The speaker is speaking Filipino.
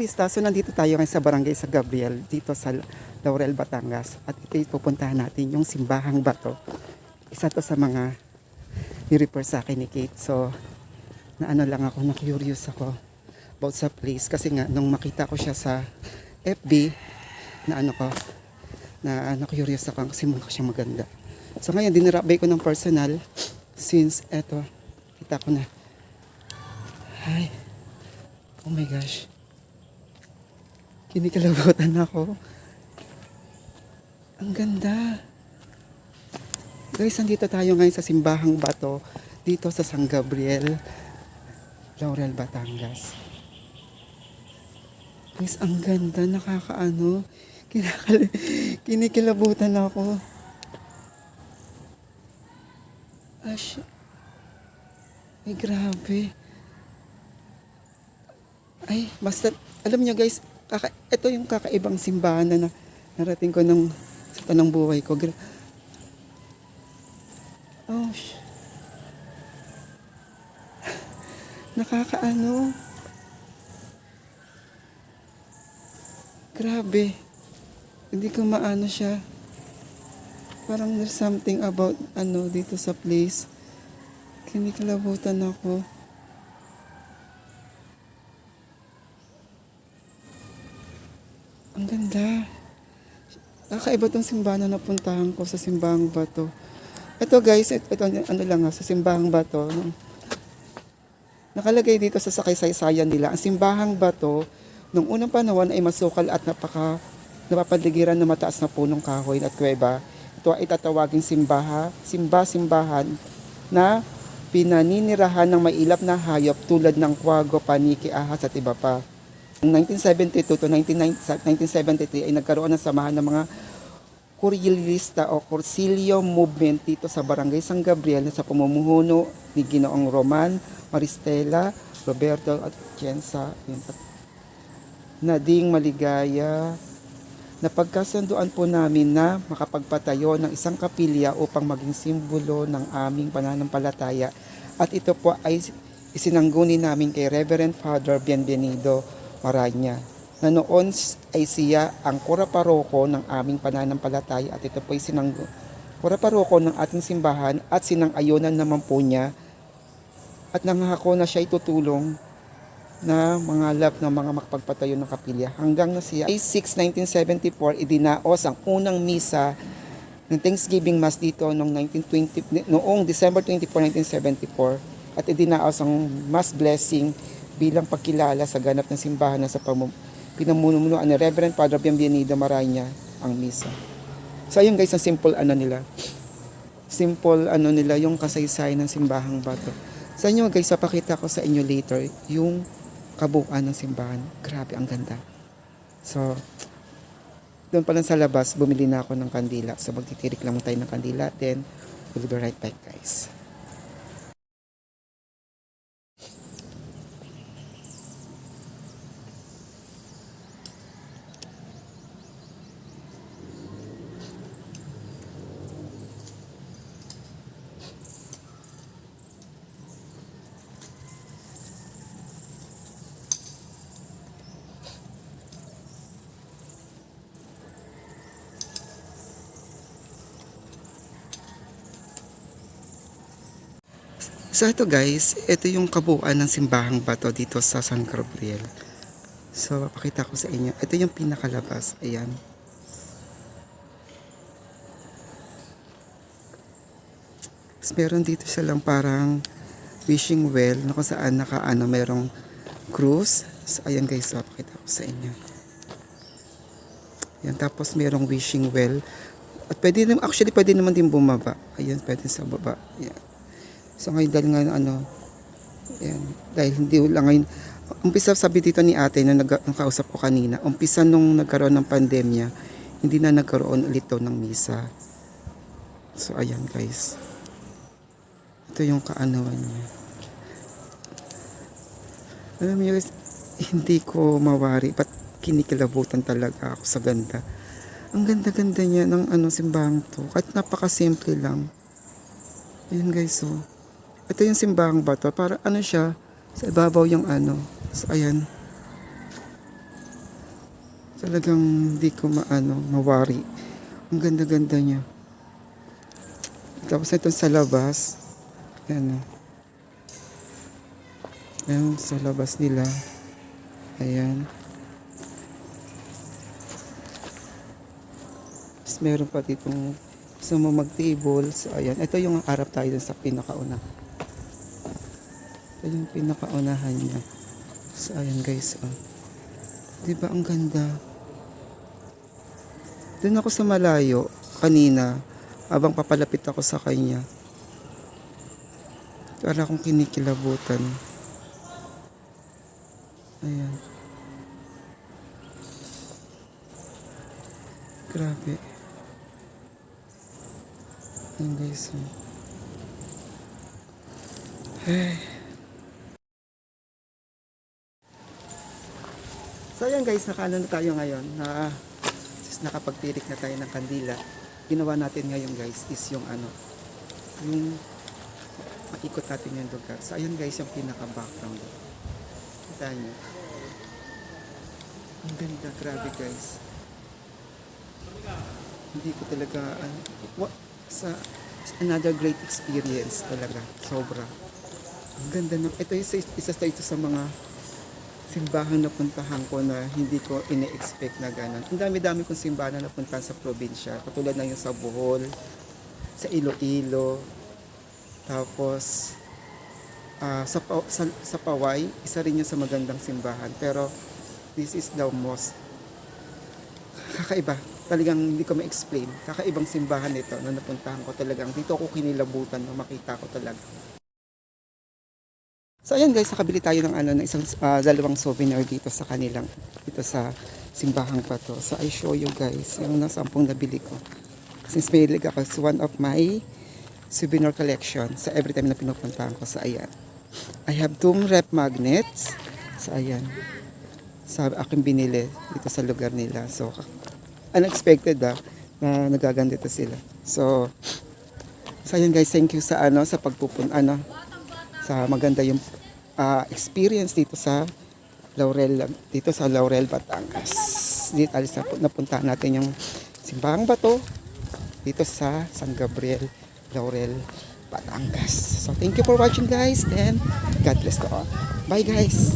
Kabenturista, so nandito tayo ngayon sa barangay sa Gabriel, dito sa Laurel, Batangas. At ito pupuntahan natin, yung simbahang bato. Isa to sa mga ni-refer sa akin ni Kate. So, na ano lang ako, na-curious ako about sa place. Kasi nga, nung makita ko siya sa FB, na ano ko, na na-curious ako kasi mukha siya maganda. So ngayon, dinirabay ko ng personal since eto, kita ko na. Hi. Oh my gosh. Kinikalabutan ako. Ang ganda. Guys, nandito tayo ngayon sa Simbahang Bato dito sa San Gabriel, Laurel, Batangas. Guys, ang ganda. Nakakaano. Kinakal kinikilabutan ako. Ash. Ay, grabe. Ay, basta, alam niyo guys, kaka, ito yung kakaibang simbahan na, na narating ko nung sa tanang buhay ko. Oh, Nakakaano. Grabe. Hindi ko maano siya. Parang there's something about ano dito sa place. Kinikilabutan ako. Ang ganda. Nakakaiba tong simbahan na napuntahan ko sa simbahang bato. Ito guys, ito, ito ano lang ha, sa simbahang bato. Nakalagay dito sa sakay-saysayan nila, ang simbahang bato, nung unang panahon ay masukal at napaka napapaligiran ng mataas na punong kahoy at kuweba. Ito ay tatawaging simbaha, simba-simbahan na pinaninirahan ng mailap na hayop tulad ng kwago, paniki, ahas at iba pa. Noong 1972 to 1973 ay nagkaroon ng samahan ng mga Kuryilista o Cursilio movement dito sa Barangay San Gabriel na sa pamumuhuno ni Ginoong Roman, Maristela, Roberto at Tienza. Yun, at Nading Maligaya, napagkasunduan po namin na makapagpatayo ng isang kapilya upang maging simbolo ng aming pananampalataya at ito po ay isinangguni namin kay Reverend Father Bienvenido Maranya na noon ay siya ang kura paroko ng aming pananampalataya at ito po ay sinanggo kura paroko ng ating simbahan at sinang-ayunan naman po niya. At nangako na siya itutulong na mga lab ng mga makapagpatayo ng kapilya. Hanggang na siya ay 6, 1974 idinaos ang unang misa ng Thanksgiving Mass dito noong 1920 noong December 24, 1974 at idinaos ang mass blessing bilang pagkilala sa ganap ng simbahan na sa pamum pinamumunuan ni Reverend Padre Bienvenido Maranya ang misa. So ayun guys, ang simple ano nila. Simple ano nila yung kasaysayan ng simbahang bato. Sa inyo guys, papakita ko sa inyo later yung kabuuan ng simbahan. Grabe, ang ganda. So, doon pa lang sa labas, bumili na ako ng kandila. So, magtitirik lang tayo ng kandila. Then, we'll be right back, guys. So, ito guys, ito yung kabuuan ng simbahang bato dito sa San Gabriel. So, papakita ko sa inyo. Ito yung pinakalabas. Ayan. Tapos meron dito siya lang parang wishing well na kung saan naka ano, merong cruise. So, ayan guys, so, papakita ko sa inyo. Ayan, tapos merong wishing well. At pwede naman, actually pwede naman din bumaba. Ayan, pwede sa baba. Ayan. So ngayon dahil nga ano, ayan, dahil hindi lang ngayon, umpisa sabi dito ni ate na nag, nung kausap ko kanina, umpisa nung nagkaroon ng pandemya, hindi na nagkaroon ulit daw ng misa. So ayan guys. Ito yung kaanawan niya. Alam niyo guys, hindi ko mawari, ba't kinikilabutan talaga ako sa ganda. Ang ganda-ganda niya ng ano simbahang to. Kahit napaka-simple lang. Ayan guys, oh. Ito yung simbahang bato. Para ano siya, sa ibabaw yung ano. So, ayan. Talagang hindi ko maano, mawari. Ang ganda-ganda niya. Tapos ito sa labas. Ayan. Ayan sa labas nila. Ayan. Tapos meron pa ditong mag-table. So, ayan. Ito yung harap tayo sa pinakauna. Ito yung pinakaunahan niya. So, ayan guys. Oh. Diba ang ganda? Doon ako sa malayo kanina habang papalapit ako sa kanya. Para akong kinikilabutan. Ayan. Grabe. Ayan guys. oh. Hey. So ayan guys, nakaano na tayo ngayon na nakapagtirik na tayo ng kandila. Ginawa natin ngayon guys is yung ano, yung maikot natin yung lugar. So ayan guys, yung pinaka-background. Kita nyo. Ang ganda, grabe guys. Hindi ko talaga, ano, wa- sa another great experience talaga. Sobra. Ang ganda ng, ito isa, isa sa ito sa mga simbahan na puntahan ko na hindi ko ine-expect na gano'n. Ang dami-dami kong simbahan na napuntahan sa probinsya. Katulad na yung sa Bohol, sa Iloilo, tapos ah, sa, sa, sa Paway, isa rin yun sa magandang simbahan. Pero this is the most kakaiba. Talagang hindi ko ma-explain. Kakaibang simbahan ito na napuntahan ko talagang. Dito ako kinilabutan na makita ko talaga. So ayan guys, nakabili tayo ng ano ng isang ah, dalawang souvenir dito sa kanilang dito sa simbahang pa to. So I show you guys yung nasampung nabili ko. Since mahilig ako, it's one of my souvenir collection sa every time na pinupuntahan ko sa ayan. I have two rep magnets sa ayan. Sa aking binili dito sa lugar nila. So unexpected ah na nagagandito sila. So So ayun guys, thank you sa ano sa pagpupun ano sa maganda yung ah, experience dito sa Laurel dito sa Laurel Batangas. Dito alis na napuntahan natin yung Simbahang Bato dito sa San Gabriel Laurel Batangas. So thank you for watching guys. Then God bless to all. Bye guys.